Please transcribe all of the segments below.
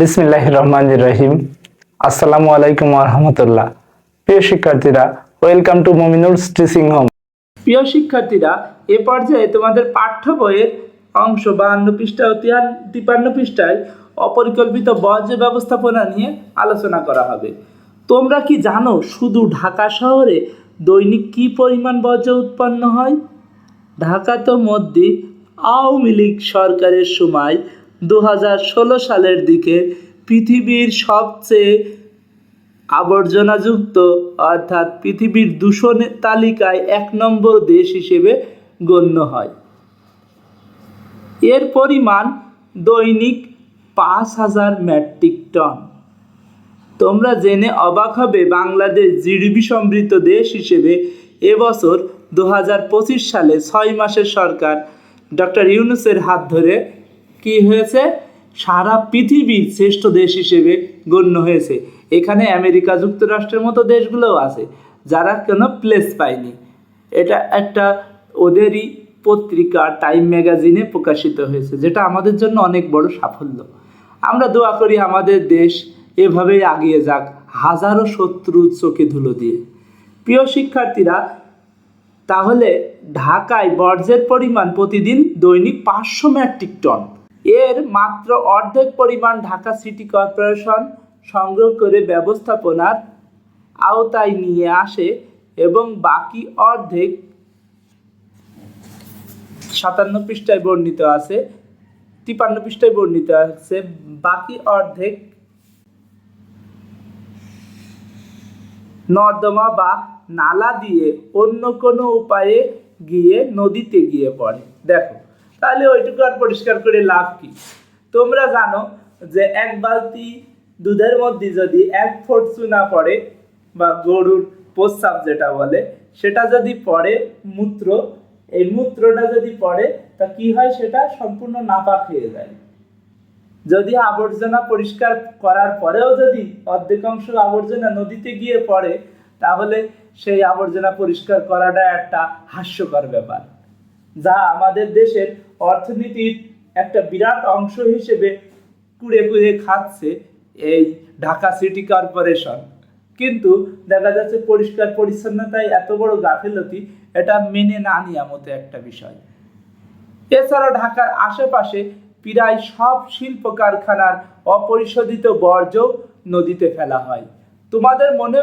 বিসমিল্লাহ রহমান রহিম আসসালামু আলাইকুম রহমতুল্লাহ। প্রিয় শিক্ষার্থীরা, welcome to Mominul teaching home. প্রিয় শিক্ষার্থীরা, এ পর্যায়ে তোমাদের পাঠ্য বইয়ের অংশ বাহান্ন পৃষ্ঠা ও তিপ্পান্ন পৃষ্ঠায় অপরিকল্পিত বর্জ্য ব্যবস্থাপনা নিয়ে আলোচনা করা হবে। তোমরা কি জানো শুধু ঢাকা শহরে দৈনিক কি পরিমাণ বর্জ্য উৎপন্ন হয়? ঢাকা তো মধ্যে আওয়ামী লীগ সরকারের সময় দু সালের দিকে পৃথিবীর সবচেয়ে আবর্জনাযুক্ত, অর্থাৎ পৃথিবীর দূষণের তালিকায় এক নম্বর দেশ হিসেবে গণ্য হয়। এর পরিমাণ দৈনিক পাঁচ হাজার মেট্রিক টন। তোমরা জেনে অবাক হবে, বাংলাদেশ জিডিপি সমৃদ্ধ দেশ হিসেবে এবছর দু হাজার পঁচিশ সালে ছয় মাসের সরকার ডক্টর ইউনুসের হাত ধরে কি হয়েছে? সারা পৃথিবীর শ্রেষ্ঠ দেশ হিসেবে গণ্য হয়েছে। এখানে আমেরিকা যুক্তরাষ্ট্রের মতো দেশগুলোও আছে, যারা কোনো প্লেস পায়নি। এটা একটা ওদেরই পত্রিকা টাইম ম্যাগাজিনে প্রকাশিত হয়েছে, যেটা আমাদের জন্য অনেক বড় সাফল্য। আমরা দোয়া করি আমাদের দেশ এভাবেই আগিয়ে যাক, হাজারো শত্রু চোখে ধুলো দিয়ে। প্রিয় শিক্ষার্থীরা, তাহলে ঢাকায় বর্জ্যের পরিমাণ প্রতিদিন দৈনিক পাঁচশো মেট্রিক টন। এর মাত্র অর্ধেক পরিমাণ ঢাকা সিটি কর্পোরেশন সংগ্রহ করে ব্যবস্থাপনার আওতায় নিয়ে আসে এবং বাকি অর্ধেক সাতান্ন পৃষ্ঠায় বর্ণিত আছে তিপান্ন পৃষ্ঠায় বর্ণিত আছে, বাকি অর্ধেক নর্দমা বা নালা দিয়ে অন্য কোনো উপায়ে গিয়ে নদীতে গিয়ে পড়ে। দেখো। তাহলে ওইটুকু আর পরিষ্কার করে লাভ কি? তোমরা জানো যে এক বালতি দুধের মধ্যে যদি এক ফোঁট চুনা পড়ে, বা গরুর প্রস্রাব যেটা বলে, সেটা যদি পড়ে মূত্র, এই মূত্রটা যদি পড়ে, তা কি হয় সেটা? সম্পূর্ণ নাপাক হয়ে যায়। যদি আবর্জনা পরিষ্কার করার পরেও যদি অর্ধেকাংশ আবর্জনা নদীতে গিয়ে পড়ে, তাহলে সেই আবর্জনা পরিষ্কার করাটা একটা হাস্যকর ব্যাপার। যা আমাদের দেশের অর্থনীতির একটা বিরাট অংশ হিসেবে কুড়ে কুড়ে খাচ্ছে এই ঢাকা সিটি কর্পোরেশন। কিন্তু দেখা যাচ্ছে পরিষ্কার পরিচ্ছন্নতায় এত বড় গাফিলতি, এটা মেনে না নেওয়া মতো একটা বিষয়। এছাড়া ঢাকার আশেপাশে প্রায় সব শিল্প কারখানার অপরিশোধিত বর্জ্য নদীতে ফেলা হয়। তোমাদের মনে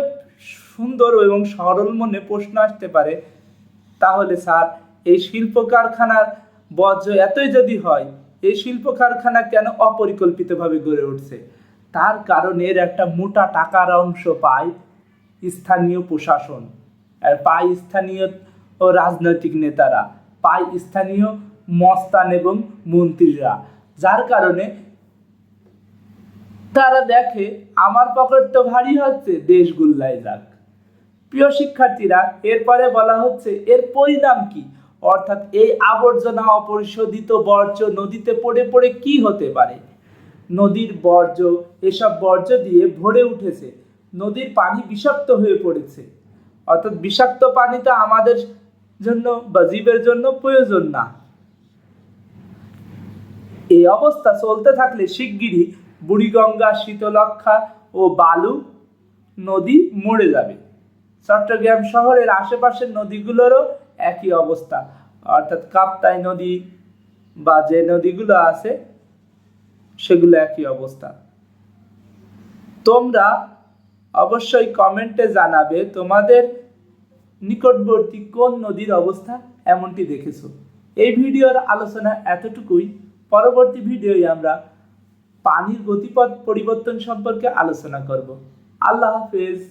সুন্দর এবং সরল মনে প্রশ্ন আসতে পারে, তাহলে স্যার এই শিল্প কারখানার বর্জ্য এতই যদি হয়, এই শিল্প কারখানা কেন অপরিকল্পিতভাবে গড়ে উঠছে? তার কারণ এর একটা মোটা টাকার অংশ পায় স্থানীয় প্রশাসন, আর পায় স্থানীয় ও রাজনৈতিক নেতারা, পায় স্থানীয় মস্তান এবং মন্ত্রীরা। যার কারণে তারা দেখে, আমার পকেট তো ভারী হচ্ছে, দেশ গুল্লায় যাক। প্রিয় শিক্ষার্থীরা, এরপরে বলা হচ্ছে, এর পরিণাম কি? অর্থাৎ এই আবর্জনা অপরিশোধিত বর্জ্য নদীতে পড়ে পড়ে কি হতে পারে? নদীর বর্জ্য, এসব বর্জ্য দিয়ে ভরে উঠেছে। নদীর পানি বিষাক্ত হয়ে পড়েছে। অর্থাৎ বিষাক্ত পানি তো আমাদের জন্য বা জীবের জন্য প্রয়োজন না। এই অবস্থা চলতে থাকলে শিগগিরই বুড়িগঙ্গা শীতলক্ষা ও বালু নদী মরে যাবে। চট্টগ্রাম শহরের আশেপাশের নদীগুলোরও একই অবস্থা। অর্থাৎ কাপ্তাই নদী বা যে নদীগুলো আছে, সেগুলো একই অবস্থা। তোমরা অবশ্যই কমেন্টে জানাবে তোমাদের নিকটবর্তী কোন নদীর অবস্থা এমনটি দেখেছ। এই ভিডিওর আলোচনা এতটুকুই। পরবর্তী ভিডিওয় আমরা পানির গতিপথ পরিবর্তন সম্পর্কে আলোচনা করব। আল্লাহ হাফেজ।